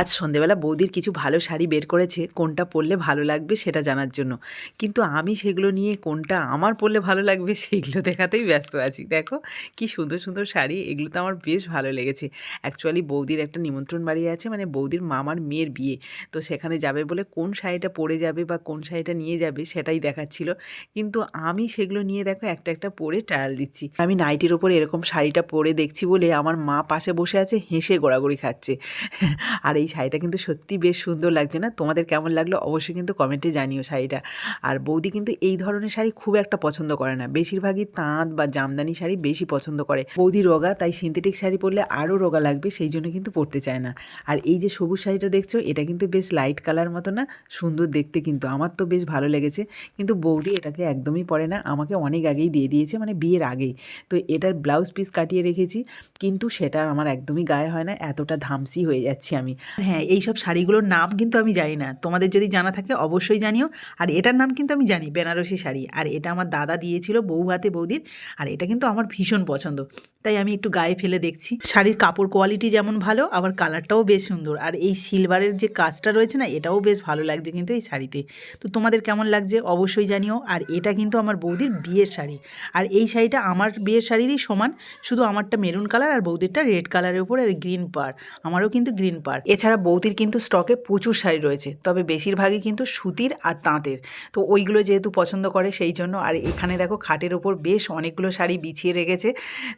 আজ সন্ধেবেলা বৌদির কিছু ভালো শাড়ি বের করেছে, কোনটা পরলে ভালো লাগবে সেটা জানার জন্য। কিন্তু আমি সেগুলো নিয়ে কোনটা আমার পরলে ভালো লাগবে সেগুলো দেখাতেই ব্যস্ত আছি। দেখো কি সুন্দর সুন্দর শাড়ি, এগুলো তো আমার বেশ ভালো লেগেছে। অ্যাকচুয়ালি বৌদির একটা নিমন্ত্রণ বাড়ি আছে মানে বৌদির মামার মেয়ের বিয়ে। তো সেখানে যাবে বলে কোন শাড়িটা পরে যাবে বা কোন শাড়িটা নিয়ে যাবে সেটাই দেখাচ্ছিল। কিন্তু আমি সেগুলো নিয়ে দেখো একটা একটা পরে ট্রায়াল দিচ্ছি। আমি নাইটির ওপর এরকম শাড়িটা পরে দেখছি বলে আমার মা পাশে বসে আছে, হেসে গোড়াগড়ি খাচ্ছে। আর এই শাড়িটা কিন্তু সত্যি বেশ সুন্দর লাগছে না? তোমাদের কেমন লাগল অবশ্যই কিন্তু কমেন্টে জানিও শাড়িটা। আর বৌদি কিন্তু এই ধরনের শাড়ি খুব একটা পছন্দ করে না। বেশিরভাগই তাঁত বা জামদানি শাড়ি বেশি পছন্দ করে। বৌদি রোগা, তাই সিনথেটিক শাড়ি পরলে আরও রোগা লাগবে, সেই জন্য কিন্তু পরতে চায় না। আর এই যে সবুজ শাড়িটা দেখছ, এটা কিন্তু বেশ লাইট কালার মতো না, সুন্দর দেখতে কিন্তু। আমার তো বেশ ভালো লেগেছে। কিন্তু বৌদি এটাকে একদমই পরে না, আমাকে অনেক আগেই দিয়ে দিয়েছে মানে বিয়ের আগেই। তো এটার ব্লাউজ পিস কাটিয়ে রেখেছি, কিন্তু সেটা আমার একদমই গায়ে হয় না, এতটা ধামসি হয়ে যাচ্ছি আমি। হ্যাঁ এই সব শাড়িগুলোর নাম কিন্তু আমি জানি না। তোমাদের যদি জানা থাকে অবশ্যই জানিও। আর এটার নাম কিন্তু আমি জানি, বেনারসি শাড়ি। আর এটা আমার দাদা দিয়েছিল বউ হাতে বৌদির, আর এটা কিন্তু আমার ভীষণ পছন্দ। তাই আমি একটু গায়ে ফেলে দেখছি। শাড়ির কাপড় কোয়ালিটি যেমন ভালো, আবার কালারটাও বেশ সুন্দর। আর এই সিলভারের যে কাজটা রয়েছে না, এটাও বেশ ভালো লাগছে কিন্তু এই শাড়িতে। তো তোমাদের কেমন লাগছে অবশ্যই জানিও। আর এটা কিন্তু আমার বৌদির বিয়ের শাড়ি। আর এই শাড়িটা আমার বিয়ের শাড়িরই সমান, শুধু আমারটা মেরুন কালার আর বৌদিরটা রেড কালারের উপর আর গ্রিন পার। আমারও কিন্তু গ্রিন পার। এছাড়া বৌদির কিন্তু স্টকে প্রচুর শাড়ি রয়েছে, তবে বেশিরভাগই কিন্তু সুতির আর তাঁতের। তো ওইগুলো যেহেতু পছন্দ করে সেই জন্য, আর এখানে দেখো খাটের ওপর বেশ অনেকগুলো শাড়ি বিছিয়ে রেখেছে।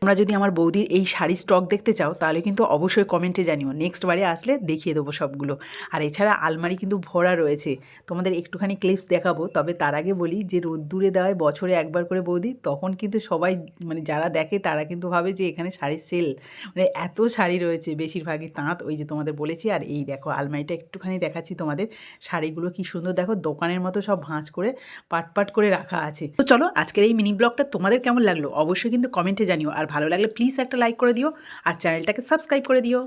তোমরা যদি আমার বৌদির এই শাড়ি স্টক দেখতে চাও, তাহলে কিন্তু অবশ্যই কমেন্টে জানিও। নেক্সট বারে আসলে দেখিয়ে দেবো সবগুলো। আর এছাড়া আলমারি কিন্তু ভরা রয়েছে। তোমাদের একটুখানি ক্লিপস দেখাবো, তবে তার আগে বলি যে রোদ্দুরে দেওয়ায় বছরে একবার করে বৌদি, তখন কিন্তু সবাই মানে যারা দেখে তারা কিন্তু ভাবে যে এখানে শাড়ির সেল মানে এত শাড়ি রয়েছে বেশিরভাগই তাঁত, ওই যে তোমাদের বলেছি আর এই দেখো আলমারিটা একটুখানি দেখাচ্ছি তোমাদের, শাড়িগুলো কি সুন্দর। দেখো দোকানের মতো সব ভাঁজ করে, পাট পাট করে রাখা আছে। তো চলো আজকের এই মিনি ব্লগটা তোমাদের কেমন লাগল? অবশ্যই কিন্তু কমেন্টে জানিও। আর ভালো লাগলে প্লিজ একটা লাইক করে দিও, আর চ্যানেলটাকে সাবস্ক্রাইব করে দিও।